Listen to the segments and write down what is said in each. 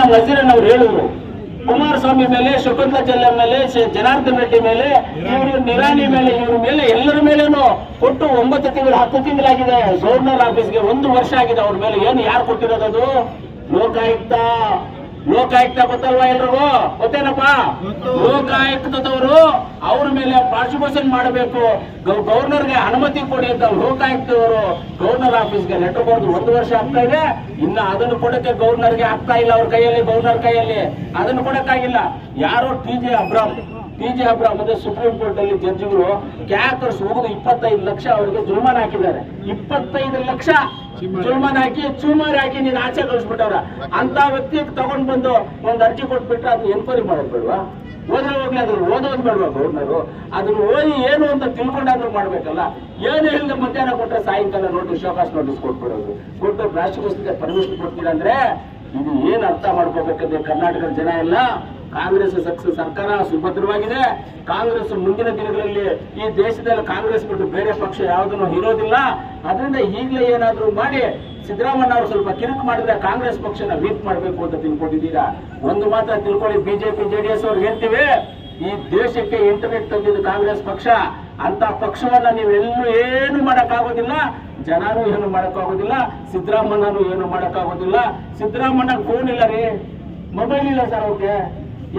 ನಮ್ಮ ವಜೀರನ್ ಅವ್ರು ಹೇಳಿದ್ರು. ಕುಮಾರಸ್ವಾಮಿ ಮೇಲೆ, ಶಕುಂತಲಾ ಜಲ್ಲ ಮೇಲೆ ಜನಾರ್ದನ್ ರೆಡ್ಡಿ ಮೇಲೆ, ಇವರು ನಿರಾಣಿ ಮೇಲೆ, ಇವ್ರ ಮೇಲೆ, ಎಲ್ಲರ ಮೇಲೇನು ಕೊಟ್ಟು ಒಂಬತ್ತು ತಿಂಗಳು, ಹತ್ತು ತಿಂಗಳಾಗಿದೆ. ಗವರ್ನರ್ ಆಫೀಸ್ಗೆ ಒಂದು ವರ್ಷ ಆಗಿದೆ ಅವ್ರ ಮೇಲೆ. ಏನು ಯಾರು ಕೊಟ್ಟಿರೋದು ಲೋಕಾಯುಕ್ತ. ಲೋಕಾಯುಕ್ತ ಗೊತ್ತಲ್ವಾ ಎಲ್ರಿಗೂ? ಗೊತ್ತೇನಪ್ಪ? ಲೋಕಾಯುಕ್ತದವರು ಅವ್ರ ಮೇಲೆ ಪ್ರಾಸಿಕ್ಯೂಷನ್ ಮಾಡಬೇಕು. ಗವರ್ನರ್ಗೆ ಅನುಮತಿ ಕೊಡಿ ಅಂತ ಲೋಕಾಯುಕ್ತದವರು ಗವರ್ನರ್ ಆಫೀಸ್ಗೆ ಲೆಟರ್ ಬರೆದು ಒಂದು ವರ್ಷ ಆಗ್ತಾ ಇದೆ. ಇನ್ನ ಅದನ್ನು ಕೊಡಕ್ಕೆ ಗವರ್ನರ್ಗೆ ಆಗ್ತಾ ಇಲ್ಲ ಅವ್ರ ಕೈಯಲ್ಲಿ ಗವರ್ನರ್ ಕೈಯಲ್ಲಿ. ಅದನ್ನು ಕೊಡಕ್ಕಾಗಿಲ್ಲ. ಯಾರೋ T J Abraham. T G ಅಂದ್ರೆ ಸುಪ್ರೀಂ ಕೋರ್ಟ್ ಅಲ್ಲಿ ಜಡ್ಜಿಗಳು ಕ್ಯಾಕರ್ಸ್ ಹೋಗುದು ಇಪ್ಪತ್ತೈದು ಲಕ್ಷ ಅವರಿಗೆ ಜುಲ್ಮಾನ್ ಹಾಕಿದ್ದಾರೆ. ಇಪ್ಪತ್ತೈದು ಲಕ್ಷ ಜುಲ್ಮಾನ ಹಾಕಿ, ಚೂಮಾರಿ ಹಾಕಿ ನೀನ್ ಆಚೆ ಕಳಿಸ್ಬಿಟ್ಟವ್ರ. ಅಂತ ವ್ಯಕ್ತಿ ತಗೊಂಡ್ ಬಂದು ಒಂದ್ ಅರ್ಜಿ ಕೊಟ್ಬಿಟ್ರೆ ಅದನ್ನ ಎನ್ಕ್ವೈರಿ ಮಾಡೋದು ಬೇಡವಾ ಓದ್ರೆ ಹೋಗ್ಲಿ ಅದ್ರ ಓದೋದು ಬೇಡವಾ ಗೌರ್ನರು? ಅದನ್ನ ಓದಿ ಏನು ಅಂತ ತಿಳ್ಕೊಂಡಾದ್ರೂ ಮಾಡ್ಬೇಕಲ್ಲ? ಏನು ಹೇಳಿದ್ರೆ ಮಧ್ಯಾಹ್ನ ಕೊಟ್ಟರೆ ಸಾಯಂಕಾಲ ನೋಟಿಸ್, ಶೋಕಾಸ್ ನೋಟಿಸ್ ಕೊಟ್ಬಿಡೋದು. ಕೊಟ್ಟು ರಾಷ್ಟ್ರಪತಿ ಪರ್ಮಿಷನ್ ಕೊಡ್ತೀರಾ ಅಂದ್ರೆ ಇದು ಏನ್ ಅರ್ಥ ಮಾಡ್ಕೋಬೇಕಂದ್ರೆ ಕರ್ನಾಟಕದ ಜನ ಎಲ್ಲ ಕಾಂಗ್ರೆಸ್ ಸರ್ಕಾರ ಸುಭದ್ರವಾಗಿದೆ. ಕಾಂಗ್ರೆಸ್ ಮುಂದಿನ ದಿನಗಳಲ್ಲಿ ಈ ದೇಶದಲ್ಲಿ ಕಾಂಗ್ರೆಸ್ ಬಿಟ್ಟು ಬೇರೆ ಪಕ್ಷ ಯಾವುದನ್ನು ಇರೋದಿಲ್ಲ ಅದರಿಂದ ಈಗಲೇ ಏನಾದರೂ ಮಾಡಿ ಸಿದ್ದರಾಮಣ್ಣ ಅವರು ಸ್ವಲ್ಪ ಕಿರುಕು ಮಾಡಿದ್ರೆ ಕಾಂಗ್ರೆಸ್ ಪಕ್ಷನ ವೀಕ್ ಮಾಡಬೇಕು ಅಂತ ತಿಳ್ಕೊಂಡಿದ್ದೀರಾ? ಒಂದು ಮಾತ್ರ ತಿಳ್ಕೊಳ್ಳಿ, ಬಿಜೆಪಿ, ಜೆಡಿಎಸ್ ಅವ್ರು ಹೇಳ್ತೀವಿ, ಈ ದೇಶಕ್ಕೆ ಇಂಟರ್ನೆಟ್ ತಂದಿದ್ದು ಕಾಂಗ್ರೆಸ್ ಪಕ್ಷ. ಅಂತ ಪಕ್ಷವನ್ನ ನೀವೆಲ್ಲೂ ಏನು ಮಾಡೋಕ್ಕಾಗೋದಿಲ್ಲ. ಜನನೂ ಏನು ಮಾಡೋಕ್ಕಾಗೋದಿಲ್ಲ. ಸಿದ್ದರಾಮಣ್ಣನೂ ಏನು ಮಾಡೋಕ್ಕಾಗೋದಿಲ್ಲ. ಸಿದ್ದರಾಮಣ್ಣ ಫೋನ್ ಇಲ್ಲ ರೀ. ಮೊಬೈಲ್ ಇಲ್ಲ ಸರ್ ಅವ್ರಿಗೆ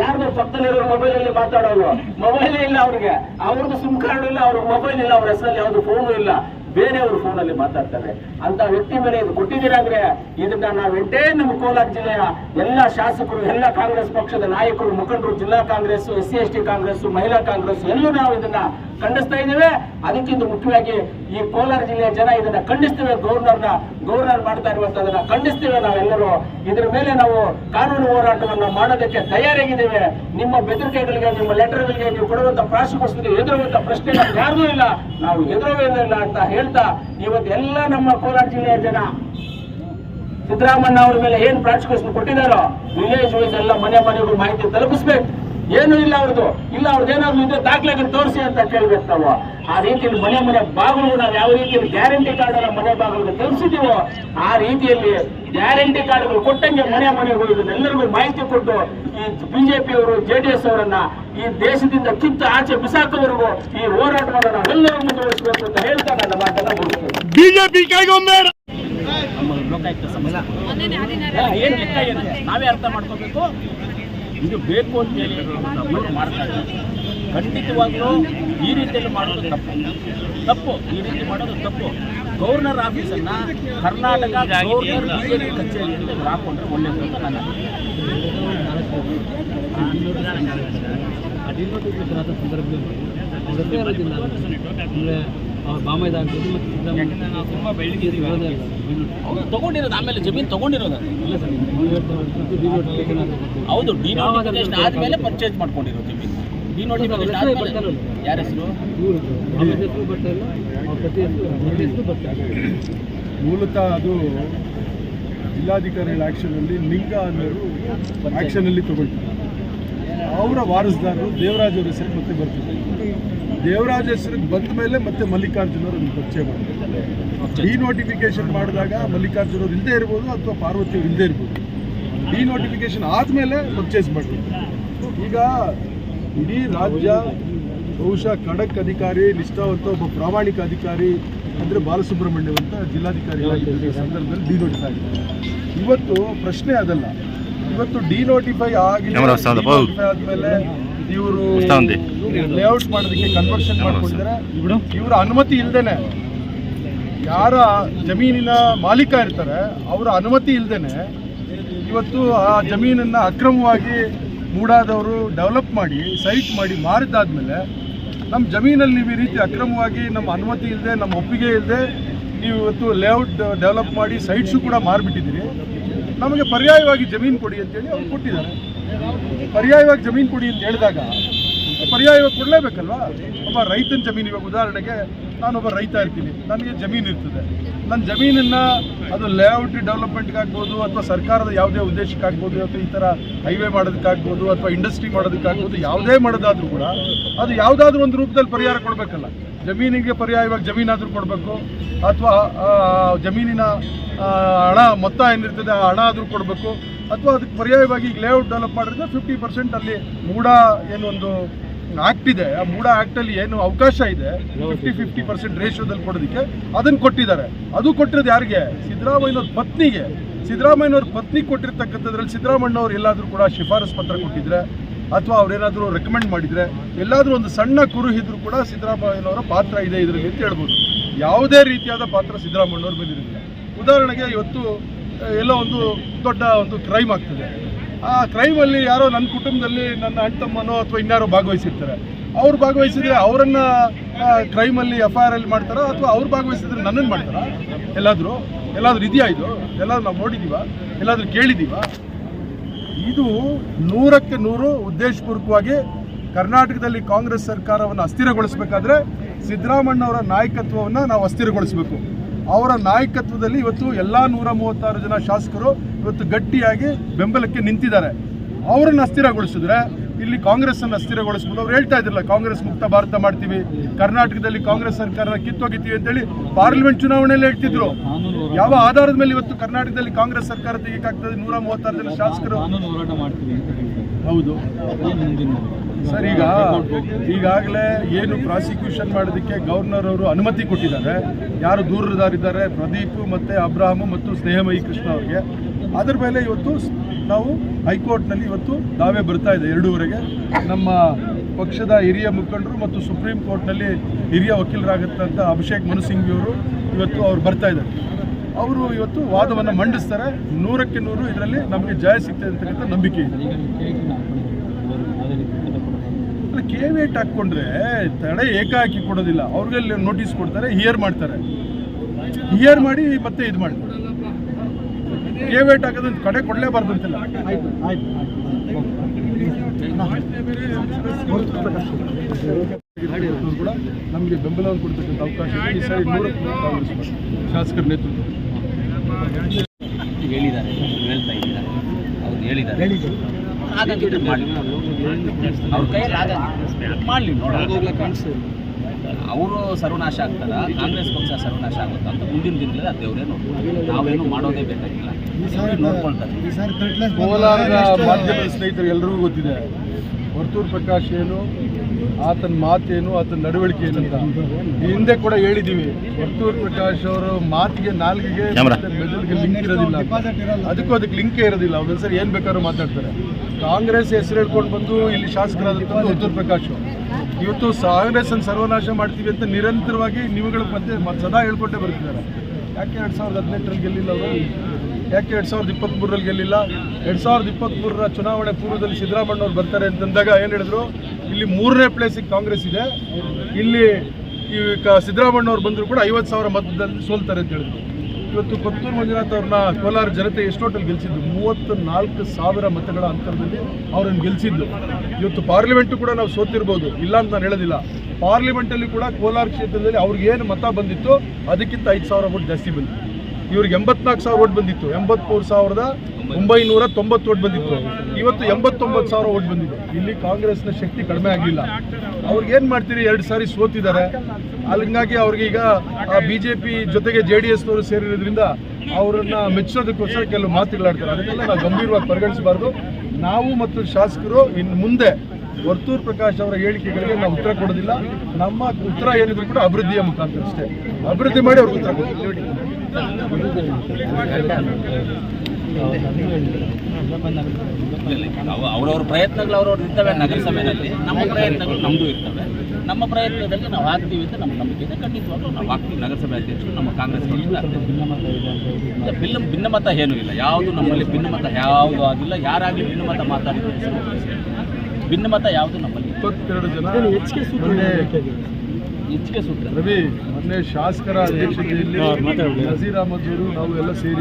ಯಾರ್ದು ಪಕ್ಕದಲ್ಲಿರೋ ಮೊಬೈಲ್ ಅಲ್ಲಿ ಮಾತಾಡೋರು? ಮೊಬೈಲ್ ಇಲ್ಲ ಅವ್ರಿಗೆ. ಅವ್ರದ್ದು ಸಿಮ್ ಕಾರ್ಡ್ ಇಲ್ಲ ಅವ್ರ ಮೊಬೈಲ್ ಇಲ್ಲ, ಅವ್ರ ಹೆಸರಲ್ಲಿ ಯಾವ್ದು ಫೋನು ಇಲ್ಲ. ಬೇರೆಯವ್ರ ಫೋನ್ ಅಲ್ಲಿ ಮಾತಾಡ್ತಾರೆ. ಅಂತ ವ್ಯಕ್ತಿ ಮೇಲೆ ಇದು ಕೊಟ್ಟಿದ್ದೀರಾದ್ರೆ ಇದನ್ನ ನಾವೆಂಟೇ ನಮ್ಮ ಕೋಲಾರ ಜಿಲ್ಲೆಯ ಎಲ್ಲ ಶಾಸಕರು, ಎಲ್ಲ ಕಾಂಗ್ರೆಸ್ ಪಕ್ಷದ ನಾಯಕರು, ಮುಖಂಡರು, ಜಿಲ್ಲಾ Congress S C, S T Congress ಮಹಿಳಾ ಕಾಂಗ್ರೆಸ್ ಎಲ್ಲೂ ನಾವು ಇದನ್ನ ಖಂಡಿಸ್ತಾ ಇದ್ದೇವೆ. ಅದಕ್ಕಿಂತ ಮುಖ್ಯವಾಗಿ ಈ ಕೋಲಾರ ಜಿಲ್ಲೆಯ ಜನ ಇದನ್ನ ಖಂಡಿಸ್ತೇವೆ. ಗವರ್ನರ್ನ ಗವರ್ನರ್ ಮಾಡ್ತಾ ಇರುವಂತದನ್ನ ಖಂಡಿಸ್ತೇವೆ ನಾವೆಲ್ಲರೂ. ಇದ್ರ ಮೇಲೆ ನಾವು ಕಾನೂನು ಹೋರಾಟವನ್ನ ಮಾಡೋದಕ್ಕೆ ತಯಾರಾಗಿದ್ದೇವೆ. ನಿಮ್ಮ ಬೆದರಿಕೆಗಳಿಗೆ ನಿಮ್ಮ ಲೆಟರ್ಗಳಿಗೆ ನೀವು ಕೊಡುವಂತ ಪ್ರಾಸಿಕ್ಯೂಷನ್ಗೆ ಎದುರುವಂತ ಪ್ರಶ್ನೆ ಯಾರೂ ಇಲ್ಲ. ನಾವು ಎದುರುವುದಿಲ್ಲ ಅಂತ ಹೇಳ್ತಾ ಇವತ್ತು ಎಲ್ಲ ನಮ್ಮ ಕೋಲಾರ ಜಿಲ್ಲೆಯ ಜನ ಸಿದ್ದರಾಮಣ್ಣ ಅವರ ಮೇಲೆ ಏನ್ ಪ್ರಾಸಿಕ್ಯೂಷನ್ ಕೊಟ್ಟಿದ್ದಾರೋ, ವಿಲೇಜ್ ವೈಸ್ ಎಲ್ಲ ಮನೆ ಮನೆಗೂ ಮಾಹಿತಿ ತಲುಪಿಸ್ಬೇಕು. ಏನು ಇಲ್ಲ ಅವ್ರದ್ದು. ಇಲ್ಲ ಅವ್ರದ್ದು ಏನಾದ್ರು ಇದ್ರೆ ದಾಖಲೆಗಳು ತೋರಿಸಿ ಅಂತ ಕೇಳ್ಬೇಕು ನಾವು ಆ ರೀತಿಯಲ್ಲಿ ಮನೆ ಮನೆ ಬಾಗಿಲು ನಾವು ಯಾವ ರೀತಿಯಲ್ಲಿ ಗ್ಯಾರಂಟಿ ಕಾರ್ಡ್ ಅನ್ನ ಮನೆ ಬಾಗಿಲಿಗೆ ತಲುಪಿಸಿದೀವೋ ಆ ರೀತಿಯಲ್ಲಿ ಗ್ಯಾರಂಟಿ ಕಾರ್ಡ್ಗಳು ಕೊಟ್ಟಂಗೆ ಮನೆ ಮನೆಗೂ ಎಲ್ಲರಿಗೂ ಮಾಹಿತಿ ಕೊಟ್ಟು ಈ ಬಿಜೆಪಿ ಅವರು ಎಸ್ ಅವರನ್ನ ಈ ದೇಶದಿಂದ ಕಿತ್ತು ಆಚೆ ಬಿಸಾಕೋವರೆಗೂ ಈ ಹೋರಾಟವನ್ನು ನಾವೆಲ್ಲರೂ ಮುಂದುವರಿಸಬೇಕು ಅಂತ ಹೇಳ್ತಾ ನನ್ನ ಮಾತನ್ನ ಬಿಜೆಪಿ ಕೈಗೊಂಬೆ! ನಮ್ಮ ಲೋಕಾಯುಕ್ತ ನಾವೇ ಅರ್ಥ ಮಾಡ್ಕೋಬೇಕು. ಇದು ಬೇಕು ಅಂತ ಹೇಳಿ ಮಾಡ್ತಾ ಇದ್ದಾರೆ ಖಂಡಿತವಾಗ್ಲೂ ಈ ರೀತಿಯಲ್ಲಿ ಮಾಡೋದು ತಪ್ಪು. ತಪ್ಪು. ಈ ರೀತಿ ಮಾಡೋದು ತಪ್ಪು. ಗವರ್ನರ್ ಆಫೀಸನ್ನು ಕರ್ನಾಟಕ ಗವರ್ನರ್ ಬಿಜೆಪಿ ಒಳ್ಳೆ ಇವ್ರು ಹಾಕೊಂಡ್ರೆ ಒಳ್ಳೆಯದು ಅಂತ ನನ್ನ ಸಂದರ್ಭದಲ್ಲಿ ಅವ್ರ ಮತ್ತು ಸಿದ್ದರಾಮಯ್ಯ ನಾವು ತುಂಬ ಬೆಳಗ್ಗೆ ಹೌದು. ತಗೊಂಡಿರೋದು ಆಮೇಲೆ ಜಮೀನು ತಗೊಂಡಿರೋದು. ಇಲ್ಲ ಸರ್ ಹೌದು. ಡಿನೋಟಿಫಿಕೇಶನ್ ಆದ್ಮೇಲೆ ಪರ್ಚೇಸ್ ಮಾಡ್ಕೊಂಡಿರೋ ಜಮೀನು. ಡಿನೋಟಿಫಿಕೇಶನ್ ಆದ್ಮೇಲೆ. ಯಾರ ಹೆಸರು? ಇವರು ಬಾಮೈದ ಹೆಸರು ಬರ್ತಾ ಇಲ್ಲ. ಅವ್ರ ಪ್ರತಿ ಹೆಸರು ಪ್ರತಿ ಹೆಸರು ಬರ್ತಾ ಇಲ್ಲ. ಮೂಲತಃ ಅದು ಜಿಲ್ಲಾಧಿಕಾರಿಗಳ ಆಕ್ಷನಲ್ಲಿ ಲಿಂಗ ಅನ್ನೋರು ಆ್ಯಕ್ಷನಲ್ಲಿ ತಗೊಳ್ತಾರೆ. ಅವರ ವಾರಸ್ದಾರರು ದೇವರಾಜ್ ಅವ್ರ ಹೆಸರಿಗೆ ಮತ್ತೆ ಬರ್ತದೆ. ದೇವರಾಜ್ ಹೆಸರಿಗೆ ಬಂದ ಮೇಲೆ ಮತ್ತೆ ಮಲ್ಲಿಕಾರ್ಜುನ ಅದನ್ನು ಪರಿಚಯ ಡಿ ನೋಟಿಫಿಕೇಶನ್ ಮಾಡಿದಾಗ ಮಲ್ಲಿಕಾರ್ಜುನ ಅವರು ಇಲ್ಲದೆ ಇರ್ಬೋದು ಅಥವಾ ಪಾರ್ವತಿ ಅವ್ರು ಇಲ್ಲದೆ ಇರ್ಬೋದು. ಡಿನೋಟಿಫಿಕೇಶನ್ ಆದಮೇಲೆ ಪರ್ಚೇಸ್ ಮಾಡಬೇಕು. ಈಗ ಇಡೀ ರಾಜ್ಯ ಬಹುಶಃ ಖಡಕ್ ಅಧಿಕಾರಿ, ನಿಷ್ಠಾವಂತ ಒಬ್ಬ ಪ್ರಾಮಾಣಿಕ ಅಧಿಕಾರಿ ಅಂದರೆ ಬಾಲಸುಬ್ರಹ್ಮಣ್ಯವಂತ ಜಿಲ್ಲಾಧಿಕಾರಿ ಸಂದರ್ಭದಲ್ಲಿ ಡಿನೋಟಿಫೈ ಆಗಿದೆ. ಇವತ್ತು ಪ್ರಶ್ನೆ ಅದಲ್ಲ. ಇವತ್ತು ಡಿನೋಟಿಫೈ ಆಗಿದೆ. ಕ್ಯಾಮರಾ ವಸ್ತಾ ಆದ್ಮೇಲೆ ಇವರು ಲೇಔಟ್ ಮಾಡೋದಕ್ಕೆ ಕನ್ವರ್ಷನ್ ಮಾಡ್ಕೊಂಡಿದ್ದಾರೆ ಇವರ ಅನುಮತಿ ಇಲ್ದೇನೆ ಯಾರ ಜಮೀನಿನ ಮಾಲೀಕ ಇರ್ತಾರೆ ಅವರ ಅನುಮತಿ ಇಲ್ದೇನೆ ಇವತ್ತು ಆ ಜಮೀನನ್ನ ಅಕ್ರಮವಾಗಿ ಮೂಡಾದವರು ಡೆವಲಪ್ ಮಾಡಿ ಸೈಟ್ ಮಾಡಿ ಮಾರಿದ್ದಾದ್ಮೇಲೆ ನಮ್ಮ ಜಮೀನಲ್ಲಿ ನೀವು ಈ ರೀತಿ ಅಕ್ರಮವಾಗಿ ನಮ್ಮ ಅನುಮತಿ ಇಲ್ಲದೆ ನಮ್ಮ ಒಪ್ಪಿಗೆ ಇಲ್ಲದೆ ನೀವು ಇವತ್ತು ಲೇಔಟ್ ಡೆವಲಪ್ ಮಾಡಿ ಸೈಟ್ಸು ಕೂಡ ಮಾರಿಬಿಟ್ಟಿದ್ದೀರಿ. ನಮಗೆ ಪರ್ಯಾಯವಾಗಿ ಜಮೀನು ಕೊಡಿ ಅಂತೇಳಿ ಅವ್ರು ಕೊಟ್ಟಿದ್ದಾರೆ. ಪರ್ಯಾಯವಾಗಿ ಜಮೀನು ಕೊಡಿ ಅಂತ ಹೇಳಿದಾಗ, ಪರ್ಯಾಯವಾಗಿ ಕೊಡಲೇಬೇಕಲ್ವಾ? ಒಬ್ಬ ರೈತನ ಜಮೀನು ಇವಾಗ ಉದಾಹರಣೆಗೆ ನಾನೊಬ್ಬ ರೈತ ಇರ್ತೀನಿ. ನನಗೆ ಜಮೀನು ಇರ್ತದೆ. ನನ್ನ ಜಮೀನನ್ನು ಅದು ಲೇಔಟ್ ಡೆವಲಪ್ಮೆಂಟ್ಗಾಗ್ಬೋದು ಅಥವಾ ಸರ್ಕಾರದ ಯಾವುದೇ ಉದ್ದೇಶಕ್ಕಾಗ್ಬೋದು ಅಥವಾ ಈ ಥರ ಹೈವೇ ಮಾಡೋದಕ್ಕಾಗ್ಬೋದು ಅಥವಾ ಇಂಡಸ್ಟ್ರಿ ಮಾಡೋದಕ್ಕಾಗ್ಬೋದು ಯಾವುದೇ ಮಾಡೋದಾದ್ರೂ ಕೂಡ ಅದು ಯಾವುದಾದ್ರೂ ಒಂದು ರೂಪದಲ್ಲಿ ಪರಿಹಾರ ಕೊಡಬೇಕಲ್ಲ. ಜಮೀನಿಗೆ ಪರ್ಯಾಯವಾಗಿ ಜಮೀನಾದರೂ ಕೊಡಬೇಕು. ಅಥವಾ ಜಮೀನಿನ ಹಣ ಮೊತ್ತ ಏನಿರ್ತದೆ ಆ ಹಣ ಆದರೂ ಕೊಡಬೇಕು. ಅಥವಾ ಅದಕ್ಕೆ ಪರ್ಯಾಯವಾಗಿ ಲೇಔಟ್ ಡೆವಲಪ್ ಮಾಡಿದ್ರೆ ಫಿಫ್ಟಿ ಪರ್ಸೆಂಟ್ ಅಲ್ಲಿ ಮೂಡ ಏನೊಂದು ಆಕ್ಟ್ ಇದೆ. ಆ ಮೂಡ ಆಕ್ಟ್ ಅಲ್ಲಿ ಏನು ಅವಕಾಶ ಇದೆ. ಫಿಫ್ಟಿ ಫಿಫ್ಟಿ ಪರ್ಸೆಂಟ್ ರೇಷಿಯೋದಲ್ಲಿ ಕೊಡೋದಕ್ಕೆ ಅದನ್ನ ಕೊಟ್ಟಿದ್ದಾರೆ. ಅದು ಕೊಟ್ಟಿರೋದು ಯಾರಿಗೆ? ಸಿದ್ದರಾಮಯ್ಯನವ್ರ ಪತ್ನಿಗೆ. ಸಿದ್ದರಾಮಯ್ಯನವ್ರ ಪತ್ನಿ ಕೊಟ್ಟಿರ್ತಕ್ಕಂಥದ್ರಲ್ಲಿ ಸಿದ್ದರಾಮಯ್ಯನವ್ರು ಎಲ್ಲಾದರೂ ಕೂಡ ಶಿಫಾರಸ್ ಪತ್ರ ಕೊಟ್ಟಿದ್ರೆ ಅಥವಾ ಅವರೇನಾದರೂ ರೆಕಮೆಂಡ್ ಮಾಡಿದ್ರೆ, ಎಲ್ಲಾದರೂ ಒಂದು ಸಣ್ಣ ಕುರು ಇದ್ರೂ ಕೂಡ ಸಿದ್ದರಾಮಯ್ಯನವರ ಪಾತ್ರ ಇದೆ ಇದರಲ್ಲಿ ಅಂತ ಹೇಳ್ಬೋದು. ಯಾವುದೇ ರೀತಿಯಾದ ಪಾತ್ರ ಸಿದ್ದರಾಮಯ್ಯನವ್ರು ಬಂದಿರಲಿಲ್ಲ ಉದಾಹರಣೆಗೆ ಇವತ್ತು ಎಲ್ಲೋ ಒಂದು ದೊಡ್ಡ ಒಂದು ಕ್ರೈಮ್ ಆಗ್ತದೆ. ಆ ಕ್ರೈಮಲ್ಲಿ ಯಾರೋ ನನ್ನ ಕುಟುಂಬದಲ್ಲಿ ನನ್ನ ಅಣ್ಣ ತಮ್ಮನೋ ಅಥವಾ ಇನ್ಯಾರೋ ಭಾಗವಹಿಸಿರ್ತಾರೆ. ಅವ್ರು ಭಾಗವಹಿಸಿದ್ರೆ ಅವರನ್ನ ಕ್ರೈಮಲ್ಲಿ ಎಫ್ ಐ ಆರ್ ಅಲ್ಲಿ ಮಾಡ್ತಾರಾ? ಅಥವಾ ಅವ್ರು ಭಾಗವಹಿಸಿದ್ರೆ ನನ್ನನ್ನು ಮಾಡ್ತಾರಾ? ಎಲ್ಲಾದರೂ? ಎಲ್ಲಾದರೂ ಇದೆಯಾ ಇದು? ಎಲ್ಲಾದರೂ ನಾವು ನೋಡಿದ್ದೀವ? ಎಲ್ಲಾದರೂ ಕೇಳಿದ್ದೀವ? ಇದು ನೂರಕ್ಕೆ ನೂರು ಉದ್ದೇಶಪೂರ್ವಕವಾಗಿ ಕರ್ನಾಟಕದಲ್ಲಿ ಕಾಂಗ್ರೆಸ್ ಸರ್ಕಾರವನ್ನು ಅಸ್ಥಿರಗೊಳಿಸಬೇಕಾದ್ರೆ ಸಿದ್ದರಾಮಣ್ಣವರ ನಾಯಕತ್ವವನ್ನು ನಾವು ಅಸ್ಥಿರಗೊಳಿಸಬೇಕು. ಅವರ ನಾಯಕತ್ವದಲ್ಲಿ ಇವತ್ತು ಎಲ್ಲ ನೂರ ಮೂವತ್ತಾರು ಜನ ಶಾಸಕರು ಇವತ್ತು ಗಟ್ಟಿಯಾಗಿ ಬೆಂಬಲಕ್ಕೆ ನಿಂತಿದ್ದಾರೆ. ಅವರನ್ನು ಅಸ್ಥಿರಗೊಳಿಸಿದ್ರೆ ಇಲ್ಲಿ ಕಾಂಗ್ರೆಸ್ ಅನ್ನು ಅಸ್ಥಿರಗೊಳಿಸ್ಬೋದು ಅವ್ರು ಹೇಳ್ತಾ ಇದ್ರಲ್ಲ ಕಾಂಗ್ರೆಸ್ ಮುಕ್ತ ಭಾರತ ಮಾಡ್ತೀವಿ ಕರ್ನಾಟಕದಲ್ಲಿ ಕಾಂಗ್ರೆಸ್ ಸರ್ಕಾರನ ಕಿತ್ತೋಗಿತೀವಿ ಅಂತೇಳಿ ಪಾರ್ಲಿಮೆಂಟ್ ಚುನಾವಣೆಯಲ್ಲಿ ಹೇಳ್ತಿದ್ರು. ಯಾವ ಆಧಾರದ ಮೇಲೆ ಇವತ್ತು ಕರ್ನಾಟಕದಲ್ಲಿ ಕಾಂಗ್ರೆಸ್ ಸರ್ಕಾರ ತೆಗಿಕಾಗ್ತದೆ ನೂರ ಮೂವತ್ತಾರು ಜನ ಶಾಸಕರು ಹೌದು. ಸರ್ ಈಗ ಈಗಾಗಲೇ ಏನು ಪ್ರಾಸಿಕ್ಯೂಷನ್ ಮಾಡೋದಕ್ಕೆ ಗವರ್ನರ್ ಅವರು ಅನುಮತಿ ಕೊಟ್ಟಿದ್ದಾರೆ. ಯಾರು ದೂರದಾರಿದ್ದಾರೆ? ಪ್ರದೀಪ್ ಮತ್ತೆ ಅಬ್ರಾಹಂ ಮತ್ತು ಸ್ನೇಹಮಯಿ ಕೃಷ್ಣ ಅವರಿಗೆ. ಅದರ ಮೇಲೆ ಇವತ್ತು ನಾವು ಹೈಕೋರ್ಟ್ನಲ್ಲಿ ಇವತ್ತು ದಾವೆ ಬರ್ತಾ ಇದೆ ಎರಡೂವರೆಗೆ. ನಮ್ಮ ಪಕ್ಷದ ಹಿರಿಯ ಮುಖಂಡರು ಮತ್ತು ಸುಪ್ರೀಂ ಕೋರ್ಟ್ನಲ್ಲಿ ಹಿರಿಯ ವಕೀಲರಾಗತ್ತಂತ ಅಭಿಷೇಕ್ ಮನು ಅವರು ಇವತ್ತು ಅವ್ರು ಬರ್ತಾ ಇದ್ದಾರೆ. ಅವರು ಇವತ್ತು ವಾದವನ್ನು ಮಂಡಿಸ್ತಾರೆ. ನೂರಕ್ಕೆ ನೂರು ಇದರಲ್ಲಿ ನಮಗೆ ಜಯ ಸಿಗ್ತದೆ ಅಂತಕ್ಕಂಥ ನಂಬಿಕೆ ಇದೆ. ಈಗ ನೀವು ಕೇಳ್ತೀನಿ ಹಾಕ್ಕೊಂಡಿದ್ದಾರೆ ಯಾವುದೇ ರೀತಿ ಉತ್ತರ ಕೊಡೋದು ಅಲ್ಲ ಕೆ ವೇಟ್ ಹಾಕ್ಕೊಂಡ್ರೆ ತಡೆ ಏಕಾಕಿ ಕೊಡೋದಿಲ್ಲ. ಅವ್ರಿಗೆ ನೋಟಿಸ್ ಕೊಡ್ತಾರೆ ಹಿಯರ್ ಮಾಡ್ತಾರೆ. ಹಿಯರ್ ಮಾಡಿ ಮತ್ತೆ ಇದು ಮಾಡ್ತಾರೆ ಕೆ ವೇಟ್ ಹಾಕೋದನ್ನ ಕಡೆ ಕೊಡಲೇಬಾರ್ದು ಅಂತಿಲ್ಲ ಆಯ್ತು ಆಯ್ತು ಇವ್ರು ಕೂಡ ನಮಗೆ ಬೆಂಬಲವನ್ನು ಕೊಡ್ತಕ್ಕಂಥ ಅವಕಾಶ ಈ ಸಾರಿ ನೂರಕ್ಕೆ ನೂರು ಕಾಂಗ್ರೆಸ್ ಪಕ್ಷ, ಶಾಸಕರ ನೇತೃತ್ವ. ಹೇಳಿದ್ದಾರೆ ಹೇಳ್ತಾ ಇದ್ದಾರೆ? ಅವ್ರು ಹೇಳಿದ್ದಾರೆ. ಅವ್ರ ಕೈಯಲ್ಲಿ ಮಾಡಲಿ ನೋಡೋಣ. ಅವರು ಸರ್ವನಾಶ ಆಗ್ತಾರ ಕಾಂಗ್ರೆಸ್ ಪಕ್ಷ ಸರ್ವನಾಶ ಆಗುತ್ತಾ ಅಂತ ಮುಂದಿನ ದಿನಗಳಲ್ಲಿ ಅದು ದೇವರೇ ನೋಡ್ಬೋದು ನಾವೇನು ಮಾಡೋದೇ ಬೇಕಾಗಿಲ್ಲ. ನೋಡ್ಕೊಳ್ತಾರೆ. ಕೋಲಾರದ ಮಾಧ್ಯಮದ ಸ್ನೇಹಿತರು ಎಲ್ರಿಗೂ ಗೊತ್ತಿದೆ. ವರ್ತೂರ್ ಪ್ರಕಾಶ್ ಏನು ಆತನ ಮಾತೇನು ಆತನ ನಡವಳಿಕೆ ಏನು ಅಂತ. ಹಿಂದೆ ಕೂಡ ಹೇಳಿದ್ದೀವಿ ವರ್ತೂರ್ ಪ್ರಕಾಶ್ ಅವರು ಮಾತಿಗೆ ನಾಲ್ಕಿಗೆ ಮೆದುಳಿಗೆ ಲಿಂಕ್ ಇರೋದಿಲ್ಲ ಅದಕ್ಕೂ ಅದಕ್ಕೆ ಲಿಂಕೇ ಇರೋದಿಲ್ಲ. ಒಂದೊಂದ್ಸರಿ ಏನು ಬೇಕಾದ್ರೂ ಮಾತಾಡ್ತಾರೆ. ಕಾಂಗ್ರೆಸ್ ಹೆಸರು ಹೇಳ್ಕೊಂಡು ಬಂದು ಇಲ್ಲಿ ಶಾಸಕರಾದಂಥ ವರ್ತೂರ್ ಪ್ರಕಾಶ್ ಇವತ್ತು ಕಾಂಗ್ರೆಸ್ ಅನ್ನು ಸರ್ವನಾಶ ಮಾಡ್ತೀವಿ ಅಂತ ನಿರಂತರವಾಗಿ ನೀವುಗಳ ಮಧ್ಯೆ ಸದಾ ಹೇಳ್ಕೊಟ್ಟೆ ಬರ್ತಿದ್ದಾರೆ. ಯಾಕೆ ಎರಡು ಸಾವಿರದ ಹದಿನೆಂಟರಲ್ಲಿ ಗೆಲ್ಲಿಲ್ಲ ಅವರು? ಯಾಕೆ ಎರಡು ಸಾವಿರದ ಇಪ್ಪತ್ತ್ಮೂರರಲ್ಲಿ ಗೆಲ್ಲಿಲ್ಲ? ಎರಡು ಸಾವಿರದ ಇಪ್ಪತ್ತ್ಮೂರರ ಚುನಾವಣೆ ಪೂರ್ವದಲ್ಲಿ ಸಿದ್ದರಾಮಣ್ಣವ್ರು ಬರ್ತಾರೆ ಅಂತಂದಾಗ ಏನು ಹೇಳಿದ್ರು? ಇಲ್ಲಿ ಮೂರನೇ ಪ್ಲೇಸಿಗೆ ಕಾಂಗ್ರೆಸ್ ಇದೆ. ಇಲ್ಲಿ ಈ ಸಿದ್ದರಾಮಣ್ಣವ್ರು ಬಂದರೂ ಕೂಡ ಐವತ್ತು ಸಾವಿರ ಮತದಲ್ಲಿ ಸೋಲ್ತಾರೆ ಅಂತ ಹೇಳಿದ್ರು. ಇವತ್ತು ಕೊತ್ತೂರು ಮಂಜುನಾಥ್ ಅವ್ರನ್ನ ಕೋಲಾರ ಜನತೆ ಎಷ್ಟೋಟಲ್ಲಿ ಗೆಲ್ಸಿದ್ದು? ಮೂವತ್ತು ನಾಲ್ಕು ಸಾವಿರ ಮತಗಳ ಅಂತರದಲ್ಲಿ ಅವರನ್ನು ಗೆಲ್ಸಿದ್ದು. ಇವತ್ತು ಪಾರ್ಲಿಮೆಂಟು ಕೂಡ ನಾವು ಸೋತಿರ್ಬೋದು. ಇಲ್ಲ ಅಂತ ನಾನು ಹೇಳೋದಿಲ್ಲ. ಪಾರ್ಲಿಮೆಂಟಲ್ಲಿ ಕೂಡ ಕೋಲಾರ ಕ್ಷೇತ್ರದಲ್ಲಿ ಅವ್ರಿಗೆ ಏನು ಮತ ಬಂದಿತ್ತು ಅದಕ್ಕಿಂತ ಐದು ಸಾವಿರ ಓಟ್ ಜಾಸ್ತಿ ಬಂದಿತ್ತು. ಇವ್ರಿಗೆ ಎಂಬತ್ನಾಲ್ಕು ಸಾವಿರ ಓಟ್ ಬಂದಿತ್ತು. ಎಂಬತ್ಮೂರು ಸಾವಿರದ ಒಂಬೈನೂರ ತೊಂಬತ್ತು ಓಟ್ ಬಂದಿತ್ತು. ಇವತ್ತು ಎಂಬತ್ತೊಂಬತ್ತು ಸಾವಿರ ಓಟ್ ಬಂದಿದೆ. ಇಲ್ಲಿ ಕಾಂಗ್ರೆಸ್ನ ಶಕ್ತಿ ಕಡಿಮೆ ಆಗಿಲ್ಲ. ಅವ್ರಿಗೆ ಏನು ಮಾಡ್ತೀರಿ? ಎರಡು ಸಾರಿ ಸೋತಿದ್ದಾರೆ. ಹಂಗಾಗಿ ಅವ್ರಿಗೆ ಈಗ ಬಿ ಜೆ ಪಿ ಜೊತೆಗೆ ಜೆ ಡಿ ಎಸ್ನವರು ಸೇರಿರೋದ್ರಿಂದ ಅವರನ್ನ ಮೆಚ್ಚೋದಕ್ಕೋಸ್ಕರ ಕೆಲವು ಮಾತುಗಳಾಡ್ತಾರೆ ಅದನ್ನೆಲ್ಲ ನಾವು ಗಂಭೀರವಾಗಿ ಪರಿಗಣಿಸಬಾರ್ದು. ನಾವು ಮತ್ತು ಶಾಸಕರು ಇನ್ನು ಮುಂದೆ ವರ್ತೂರ್ ಪ್ರಕಾಶ್ ಅವರ ಹೇಳಿಕೆಗಳಿಗೆ ನಾವು ಉತ್ತರ ಕೊಡೋದಿಲ್ಲ. ನಮ್ಮ ಉತ್ತರ ಏನಿದ್ರು ಕೂಡ ಅಭಿವೃದ್ಧಿಯ ಮುಖಾಂತರ ಅಷ್ಟೇ. ಅಭಿವೃದ್ಧಿ ಮಾಡಿ ಅವ್ರಿಗೆ ಉತ್ತರ ಕೊಡ್ತೀವಿ. ಅವರವ್ರ ಪ್ರಯತ್ನಗಳು ಅವ್ರವ್ರು ಇರ್ತವೆ ನಗರಸಭೆಯಲ್ಲಿ. ನಮ್ಮ ಪ್ರಯತ್ನಗಳು ನಮ್ಮದು ಇರ್ತವೆ. ನಮ್ಮ ಪ್ರಯತ್ನದಲ್ಲಿ ನಾವು ಆಗ್ತೀವಿ ಅಂತ ನಮ್ಮ ನಂಬಿಕೆ ಇದೆ. ಖಂಡಿತವಾಗ್ಲೂ ನಾವು ಆಗ್ತೀವಿ. ನಗರಸಭೆ ಅಧ್ಯಕ್ಷರು ನಮ್ಮ ಕಾಂಗ್ರೆಸ್ ಪಕ್ಷದ ಅಧ್ಯಕ್ಷರು. ಭಿನ್ನ ಭಿನ್ನಮತ ಏನೂ ಇಲ್ಲ. ಯಾವುದು ನಮ್ಮಲ್ಲಿ ಭಿನ್ನಮತ ಯಾವುದು ಆಗಿಲ್ಲ. ಯಾರಾಗಲಿ ಭಿನ್ನಮತ ಮಾತಾಡಿದ್ರು ಭಿನ್ನಮತ ಯಾವುದು ನಮ್ಮಲ್ಲಿ ಇಪ್ಪತ್ತೆರಡು ಜನ ಹೆಚ್ಚಿಗೆ ಹೆಚ್ಚಿಗೆ ಸೂತ್ರ ರವಿ ಮೊನ್ನೆ ಶಾಸಕರ ಅಧ್ಯಕ್ಷತೆಯಲ್ಲಿ ನಜೀರ್ ಅಹಮದ್ ಅವರು ನಾವು ಎಲ್ಲ ಸೇರಿ